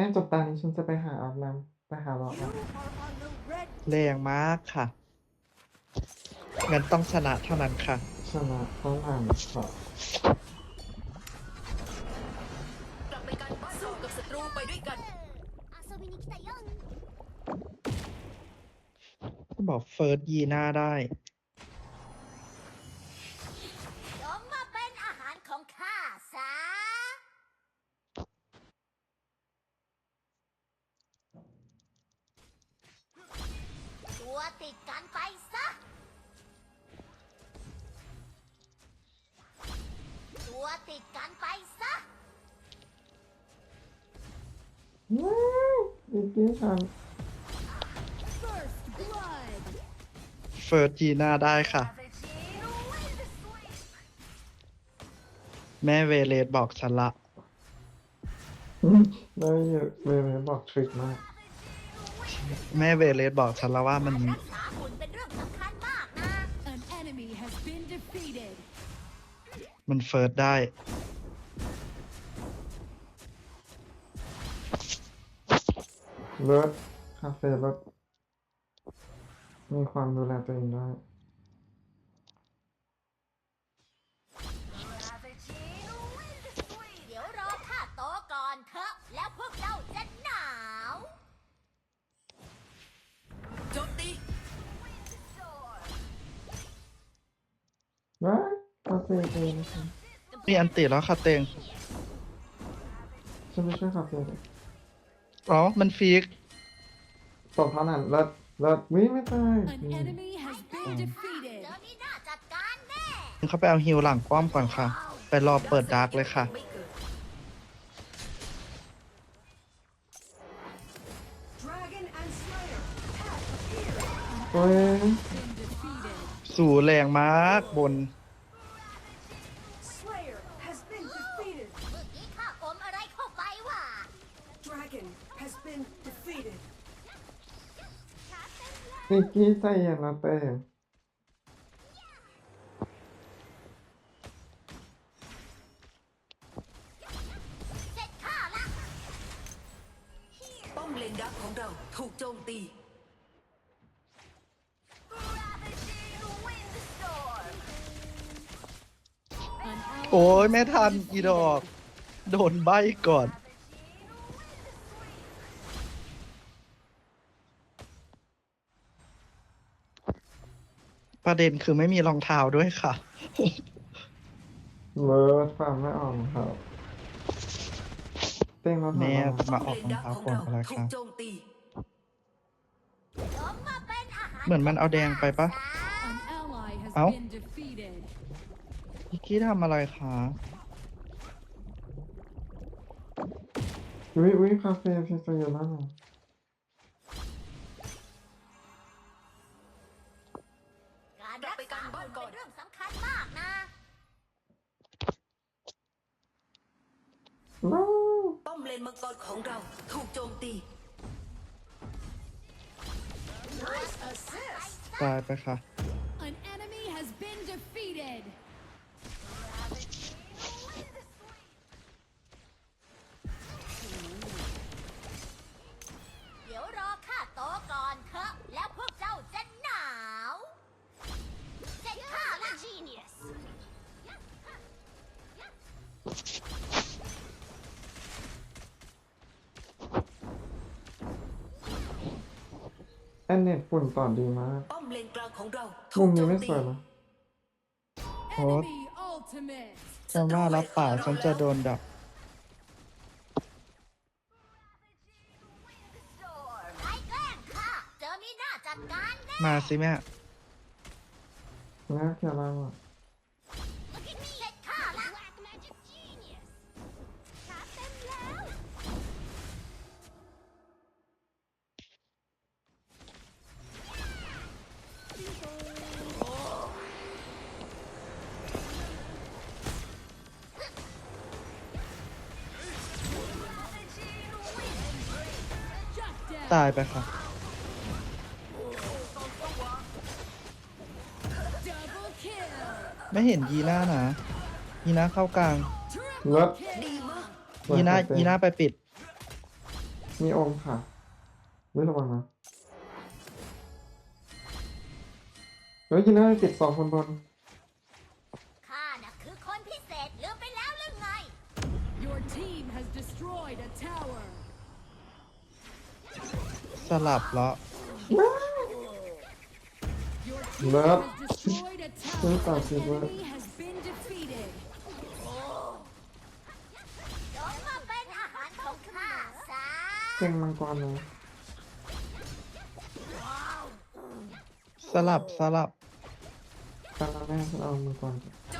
แค่จบตานี้ฉันจะไปหาอาบน้ำไปหาหลอกแรงมากค่ะ งั้นต้องชนะเท่านั้นค่ะ ชนะต้องผ่านค่ะกลับบอกเฟิร์สยีหน้าได้ ดกันไปซะ ตัวติดกันไปซะ ว้าวอีกทีฉัน first blood. เฟิร์สยีน้าได้ค่ะ แม่เวเลสบอกฉันละได้เยอะเวเวบอกทริคมาก แม่เวเลสบอกฉันแล้วว่ามันรักษาหุ่นเป็นเรื่องสำคัญมากนะ An enemy has been defeated. มันเฟิร์สได้ เลิศคาเฟ่เลิศมีความดูแลตัวเองได้ คาเฟ่เองนะคะมีอันติแล้วค่ะเตงฉันไม่ช่วยคาเฟ่เลยอ๋อมันฟิกตบเท่านั้นเลิศเลิศวิไม่ตาย An enemy has been defeated. เดี๋ยวนี้น่าจัดการแน่เขาไปเอาฮิวหลังป้อมก่อนค่ะ ไปรอเปิดดาร์กเลยค่ะไม่เกิด Dragon and Slayer have โอ้ย been defeated. สู่แรงมากบน นดักของเราถูกโจมตี An ally โอ้ยไม่ทันอีดอก โดนใบก่อน ประเด็นคือไม่มีรองเท้าด้วยค่ะ เลิศฟังไม่ออกครับเต้งแล้วแม่ถามมาป้อออมกเลรอนงดักเท้าของก่อนเราก็แล้วถูค่ะกโจมตีจงมาเป็นอาหารเหมือนมันเอาแดงไปปะซ An ally has Ow. been defeated. พิกกี้ทำอะไรคะวิวิคาเฟ่พี่ใจเย็นแล้วน ป้อมเลนมังกรของเราถูกโจมตีตายไปค่ะ An enemy has been defeated. แอนเน็ตฝุ่นต่อดีมากป้อมเลนกลางของเรามุถูมกโจนี้มไม่ตีสวยนะ Enemy ultimate. จะว่ารับป่าฉันจะโดนดับใครแกล้งข้าเจอมีหน้าจัดการแน่มาสิแม่แล้วแค่ล่างอะ ตายไปค่ะ Double kill. ไม่เห็นยีน่านะยีน่าเข้ากลาง Triple เลิศ kill. ดีมากสวยยีน่าครับเต้ยีน่าไปปิด มีองค์ค่ะไม่ระวังนะเฮ้ยกินได้ติดสองคนบนข้าน่ะคือคนพิเศษลืมไปแล้วหรือไง Your team has destroyed a tower. สลับแล้ว Your team Love. has destroyed a Love tower. out, An love. enemy has been defeated. จงมาเป็นอาหารของข้าซะเก่งมังกรเลยสลับสลับตอนแรกเรามังกรก่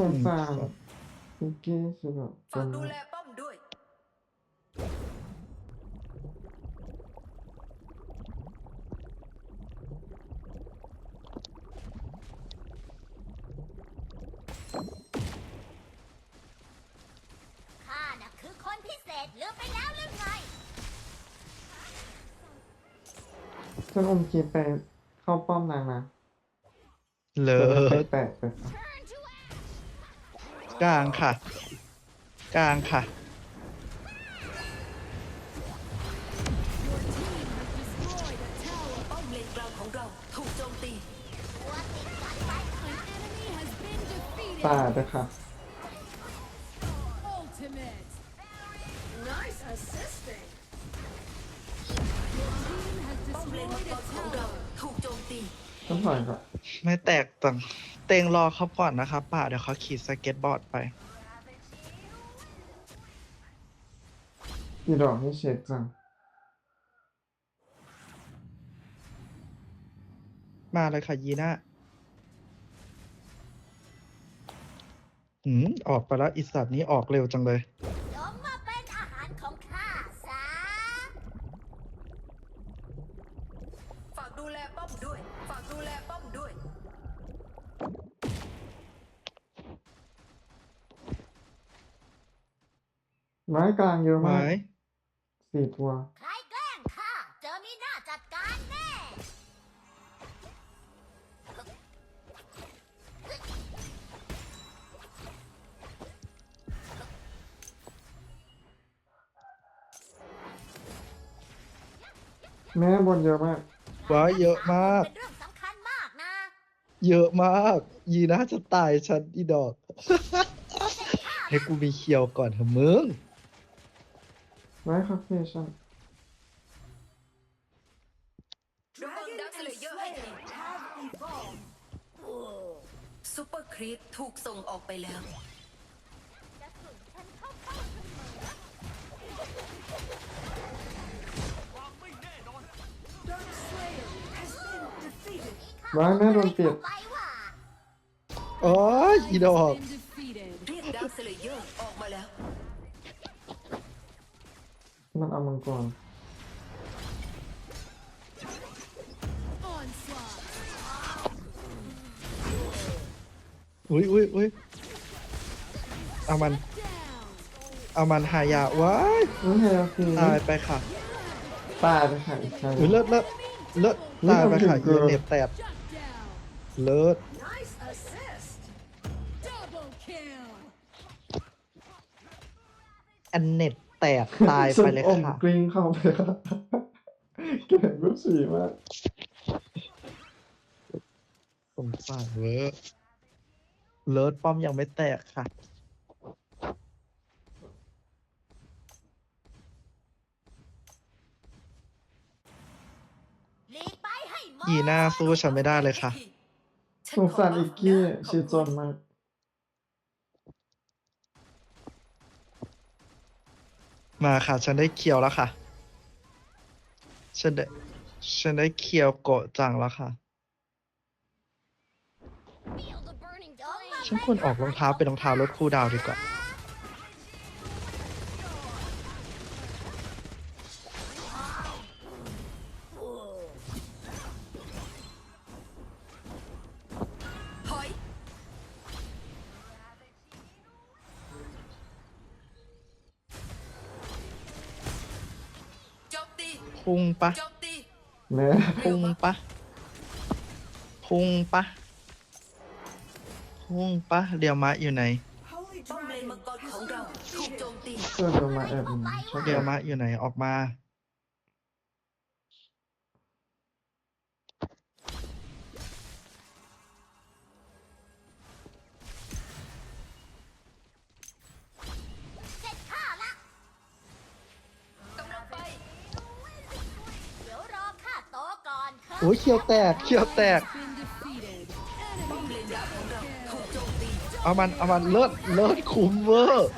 สงสารคุกกี้คือแบบจฝากดูแลป้อมด้วย ข้าน่ะคือคนพิเศษลืมไปแล้วหรือไง ฉันอมคีไปเข้าป้อมนางนะ เลิไปศแตะไปค่ะ กลางค่ะ กลางค่ะ Your team has destroyed a tower. ป้อมเลนกลางของเราถูกโจมตีตัวติดกันไว้ An enemy has been defeated. ตาด้วยค่ะ Ultimate. Nice assisting Your team has ป้อมเลนมัง destroyed ก a รของเรา tower. ถูกโจมตีต้องถอยก่อน ไม่แตกต่าง เตงรอเขาก่อนนะครับป่าเดี๋ยวเขาขี่สเก็ตบอร์ดไป อีดอกนี่เช็ดจังมาเลยค่ะยีน่าหืมออกไปแล้วอีสัตว์นี้ออกเร็วจังเลย ไม้กลางเยอะไม้มาก สี่ตัว ใครแกล้งข้าเจอมีหน้าจัดการแน่ แม่บนเยอะมาก ว้ายเยอะมาก เป็นเรื่องสำคัญมากนะเยอะมาก ยีน่าจะตายฉันอีดอก ให้กูมีเคียวก่อนเถอะมึง ไม้คาเฟ่ชั่นระวังดักสเลเยอร์ให้ทีซูเปอร์ครีปถูกส่งออกไปแล้วจะสุนฉันเข้าเข้าเสมอไม้แม่โดนปิดไปว่าโอ้ยอีดอก Been defeated. เรียกดักสเลเยอร์ออกมาแล้ว มันเอามังกร Onslaught. อุ้ยอุ้ยอุ้ยเอามัน Down. เอามันหายาว้ายนี่ไงคือตายไปค่ะตาด้วยค่ะอีกใช่อุ้ยเลิศเลิศเลิศตายไปค่ะเลิยีศเน็ตแตก Shut down. เลิศ Nice assist Double kill. อันเน็ต แตกตายไปเลยฉันอมค่ะกริ้งเข้าไปค่ะเก่งรู้สีมากสงสารเวอร์เลิศป้อมยังไม่แตกค่ะหลีกไปให้หมดยีน่าสู้ฉันไม่ได้เลยค่ะฉันสงสารขอีกกี้นะชีจนมาก มาค่ะ ฉันได้เคียวแล้วค่ะ ฉันได้ฉันได้เคียวโกะจังแล้วค่ะ ฉันควรออกรองเท้าเป็นรองเท้ารถคู่ดาวดีกว่า พุ่งปะโจมตีเนื้อพุ่งปะพุ่งปะพุ่งปะเดียวมะอยู่ไหนป้อมเลนมังกรของเราถูกโจมตี เพื่อนเรามาแอบชอบเดีแอยวบมะอยู่ไหนออกมา โอ้ยเขียวแตกเขียวแตก Been defeated. ป้อมเลนดาของเราถูกโจมตีเอามันเอามันเลิศเลิศคุ้มเวอร์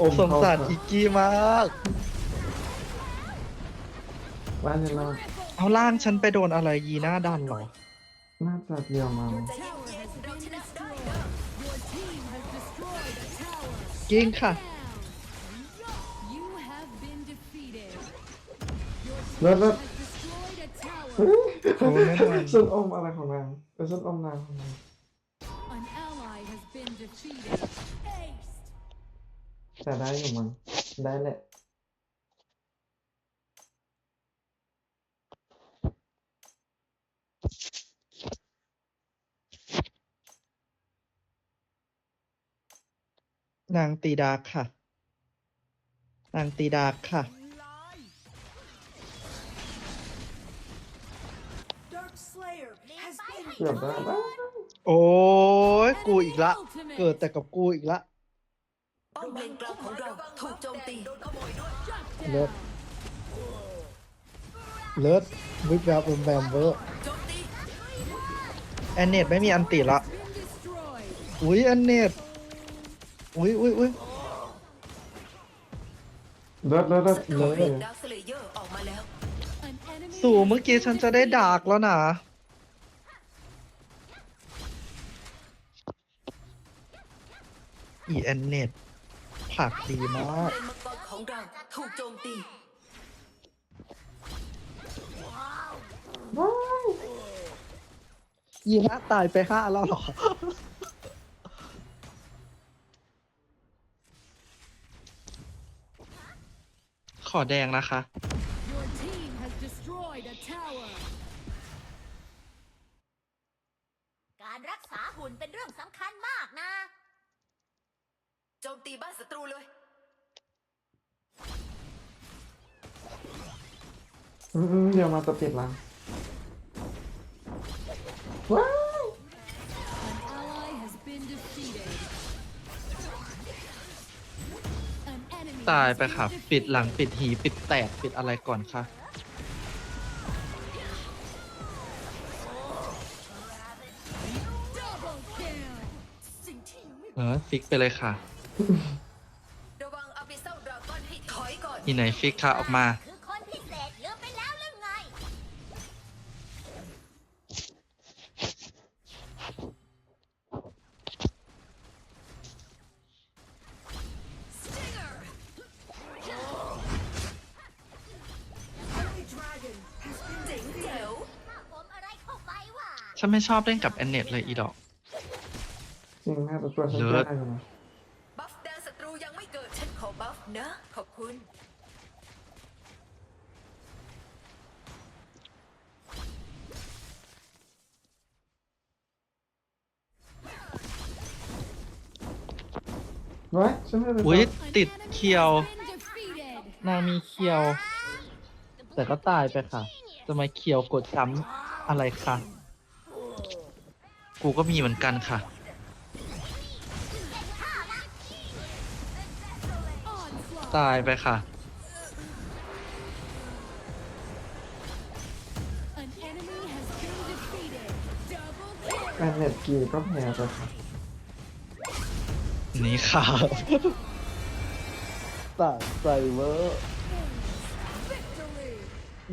อมสงสารเข้อีกกี้มาก บ้านเนี่ยเราเอาล่างฉันไปโดนอะไรยีหน้าดันเหรอ น่าจะเดียวมาใจเย็นๆเราชนะได้นะ Your team has destroyed a tower. กิ้งค่ะ Down. You have been defeated. เลิศเลิศ โอ้แน่นอนฉันอมอะไรของนางเออฉันอมนางของนาง An ally has been defeated. Ace. แต่ได้อยู่มั้งได้แหละ นางตีดาร์กค่ะ นางตีดาร์กค่ะ กือบได้บ้างโอ้ยกูอีกละ เกิดแต่กับกูอีกละป้อมเลนกลางของเราถูกโจมตีโดนขโมยด้วยเลิศเลิศวิบแบบแบมเวอร์โจมตีแอนเนตไม่มีอันติละ Been destroyed. อุ้ยแอนเนตอุ้ยอุ้ยอุ้ยเลิศเลิศเลิศศัตรูเลิศเรียกดาวสเลเยอร์ออกมาแล้ว An enemy สู่ has เมื่อกี้ฉันจะได้ดาร์กแล้วนะ อีแอนเนตผักดีมากเลนมังกรของเราถูกโจมตีว้ายยีน่าตายไปห้าแล้วเหรอ ขอแดงนะคะ Your team has destroyed a tower. การรักษาหุ่นเป็นเรื่องสำคัญมากนะ โจมตีบ้านศัตรูเลย อืมเดี๋ยวมาจะปิดหลังว้าย An ally has been defeated. An enemy ตาย has ไป been ค่ะ defeated. ปิดหลังปิดหีปิดแตกปิดอะไรก่อนคะ Double kill. สิ่งที่ยังไม่เออฟิกไปเลยค่ะ ระวังอาบิเซลดราก้อนให้ถอยก่อนอีไหนฟิกค่ะออกมา คือคนพิเศษลืมไปแล้วหรือไงเจ๋งแจ๋วถ้าผมอะไรเข้าไปว่ะฉันไม่ชอบเล่นกับแอนเนตเลยอีดอก จริงน่าจะตัวฉันเลิแก้ศได้อยู่นะ นะ ขอบคุณว้ายฉันไม่ได้อุ้ย An ติด enemy เคียว has been defeated. นางมีเคียว แต่ก็ตายไปค่ะ จะมาเคียวกดจ้ำอะไรคะ กูก็มีเหมือนกันค่ะ ตายไปค่ะ An enemy has been defeated. Double kill. แอนเน็ตกีก็แพ้ไปค่ะนี่ค่ะ ตายใจเวอร์ Victory.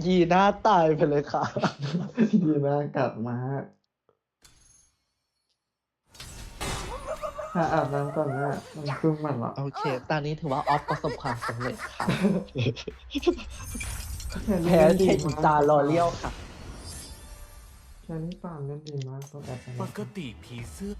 ยีหน้าตายไปเลยค่ะ ดีน่ากัดมาก ถ้าอาบน้ำก่อนนะมันครึ่งมันเหรอโอเค ตอนนี้ถือว่าออฟประสบความสำเร็จค่ะ แพ้แพ้เทคตาลอเลียวค่ะ แค่นี้ปานเล่นดีมากต้องแอบไปปกติผีเสื้อ